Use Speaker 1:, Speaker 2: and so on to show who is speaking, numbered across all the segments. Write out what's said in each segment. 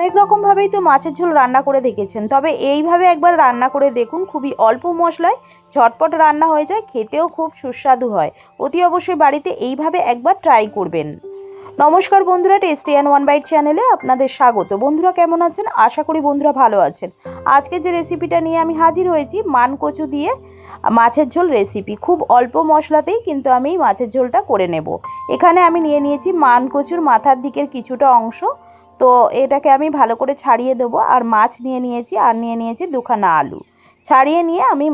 Speaker 1: অনেক রকমভাবেই তো মাছের ঝোল রান্না করে দেখেছেন। তবে এইভাবে একবার রান্না করে দেখুন, খুবই অল্প মশলায় ঝটপট রান্না হয়ে যায়, খেতেও খুব সুস্বাদু হয়। অতি অবশ্যই বাড়িতে এইভাবে একবার ট্রাই করবেন। নমস্কার বন্ধুরা টেস্টি অ্যান্ড ওয়ান বাইট চ্যানেলে আপনাদের স্বাগত। বন্ধুরা কেমন আছেন? আশা করি বন্ধুরা ভালো আছেন। আজকে যে রেসিপিটা নিয়ে আমি হাজির হয়েছি মান কচু দিয়ে মাছের ঝোল রেসিপি খুব অল্প মশলাতেই কিন্তু আমি মাছের ঝোলটা করে নেব। এখানে আমি নিয়ে নিয়েছি মান কচুর মাথার দিকের কিছুটা অংশ। তো এটাকে আমি ভালো করে ছাড়িয়ে দেবো। আর মাছ নিয়ে নিয়েছি, আর নিয়ে নিয়েছি দুখানা আলু। ছাড়িয়ে নিয়ে আমি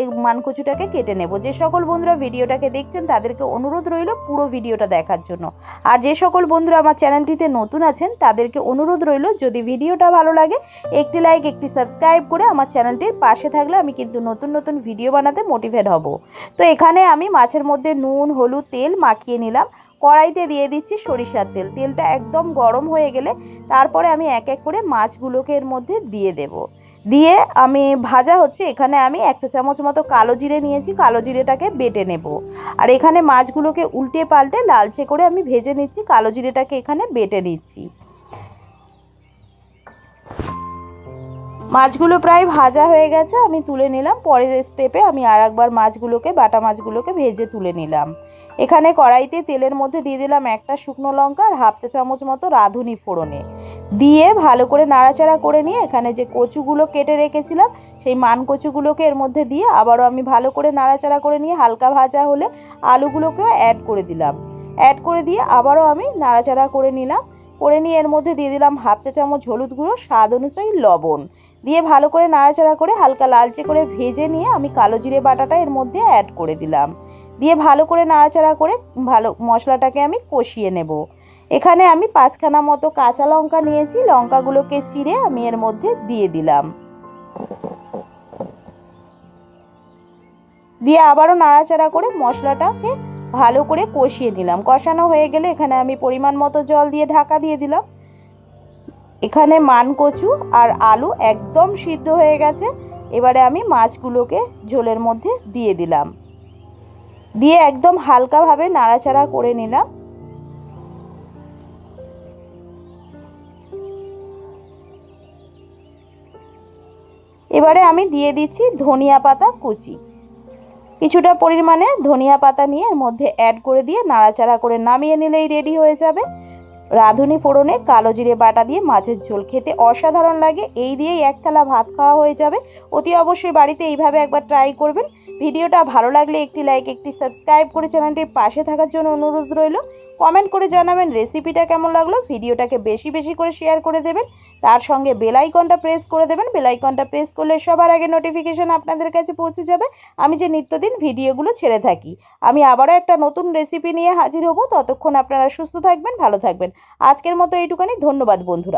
Speaker 1: এই মানকচুটাকে কেটে নেব। যে সকল বন্ধুরা ভিডিওটাকে দেখছেন, তাদেরকে অনুরোধ রইল পুরো ভিডিওটা দেখার জন্য। আর যে সকল বন্ধুরা আমার চ্যানেলটিতে নতুন আছেন, তাদেরকে অনুরোধ রইল, যদি ভিডিওটা ভালো লাগে, একটি লাইক, একটি সাবস্ক্রাইব করে আমার চ্যানেলটির পাশে থাকলে আমি কিন্তু নতুন নতুন ভিডিও বানাতে মোটিভেট হব। তো এখানে আমি মাছের মধ্যে নুন, হলুদ, তেল মাখিয়ে নিলাম। কড়াইতে দিয়ে দিচ্ছি সরিষার তেল। তেলটা একদম গরম হয়ে গেলে তারপরে আমি এক এক করে মাছগুলোকে এর মধ্যে দিয়ে দেব। দিয়ে আমি ভাজা হচ্ছে, এখানে আমি একটা চামচ মতো কালো জিরে নিয়েছি, কালো জিরেটাকে বেটে নেব। আর এখানে মাছগুলোকে উল্টে পাল্টে লালচে করে আমি ভেজে নিচ্ছি, কালো জিরেটাকে এখানে বেটে নিচ্ছি। মাছগুলো প্রায় ভাজা হয়ে গেছে, আমি তুলে নিলাম। পরের স্টেপে আমি আর একবার মাছগুলোকে, বাটা মাছগুলোকে ভেজে তুলে নিলাম। এখানে কড়াইতে তেলের মধ্যে দিয়ে দিলাম একটা শুকনো লঙ্কা আর হাফ চা চামচ মতো রাঁধুনি ফোড়নে। দিয়ে ভালো করে নাড়াচাড়া করে নিয়ে এখানে যে কচুগুলো কেটে রেখেছিলাম, সেই মান কচুগুলোকে এর মধ্যে দিয়ে আবারও আমি ভালো করে নাড়াচাড়া করে নিয়ে হালকা ভাজা হলে আলুগুলোকেও অ্যাড করে দিলাম। অ্যাড করে দিয়ে আবারও আমি নাড়াচাড়া করে নিলাম। করে নিয়ে এর মধ্যে দিয়ে দিলাম হাফ চা চামচ হলুদ গুঁড়ো, স্বাদ অনুযায়ী লবণ। দিয়ে ভালো করে নাড়াচাড়া করে হালকা লালচে করে ভেজে নিয়ে আমি কালো জিরে বাটাটা এর মধ্যে অ্যাড করে দিলাম। দিয়ে ভালো করে নাড়াচাড়া করে ভালো মশলাটাকে আমি কষিয়ে নেব। এখানে আমি পাঁচখানা মতো কাঁচা লঙ্কা নিয়েছি, লঙ্কাগুলোকে চিড়ে আমি এর মধ্যে দিয়ে দিলাম। দিয়ে আবারও নাড়াচাড়া করে মশলাটাকে ভালো করে কষিয়ে নিলাম। কষানো হয়ে গেলে এখানে আমি পরিমাণ মতো জল দিয়ে ঢাকা দিয়ে দিলাম। এখানে মান কচু আর আলু একদম সিদ্ধ হয়ে গেছে। এবারে আমি মাছগুলোকে ঝোলের মধ্যে দিয়ে দিলাম। দিয়ে একদম হালকাভাবে নাড়াচাড়া করে নিলাম। এবারে আমি দিয়ে দিচ্ছি ধনিয়া পাতা কুচি। কিছুটা পরিমাণে ধনিয়া পাতা নিয়ে এর মধ্যে অ্যাড করে দিয়ে নাড়াচাড়া করে নামিয়ে নিলেই রেডি হয়ে যাবে। রাঁধুনি ফোড়নে কালো জিরে বাটা দিয়ে মাছের ঝোল খেতে অসাধারণ লাগে। এই দিয়েই এক থালা ভাত খাওয়া হয়ে যাবে। অতি অবশ্যই বাড়িতে এইভাবে একবার ট্রাই করবেন। ভিডিওটা ভালো লাগলে একটি লাইক একটি সাবস্ক্রাইব করে চ্যানেলটির পাশে থাকার জন্য অনুরোধ রইল। কমেন্ট করে জানাবেন রেসিপিটা কেমন লাগল, ভিডিওটাকে বেশি বেশি করে শেয়ার করে দেবেন। তার সঙ্গে বেল আইকনটা প্রেস করে দেবেন। বেল আইকনটা প্রেস করলে সবার আগে নোটিফিকেশন আপনাদের কাছে পৌঁছে যাবে। আমি যে নিত্যদিন ভিডিওগুলো ছেড়ে থাকি, আমি আবারও একটা নতুন রেসিপি নিয়ে হাজির হব। ততক্ষণ আপনারা সুস্থ থাকবেন, ভালো থাকবেন। আজকের মতো এইটুখানি। ধন্যবাদ বন্ধুরা।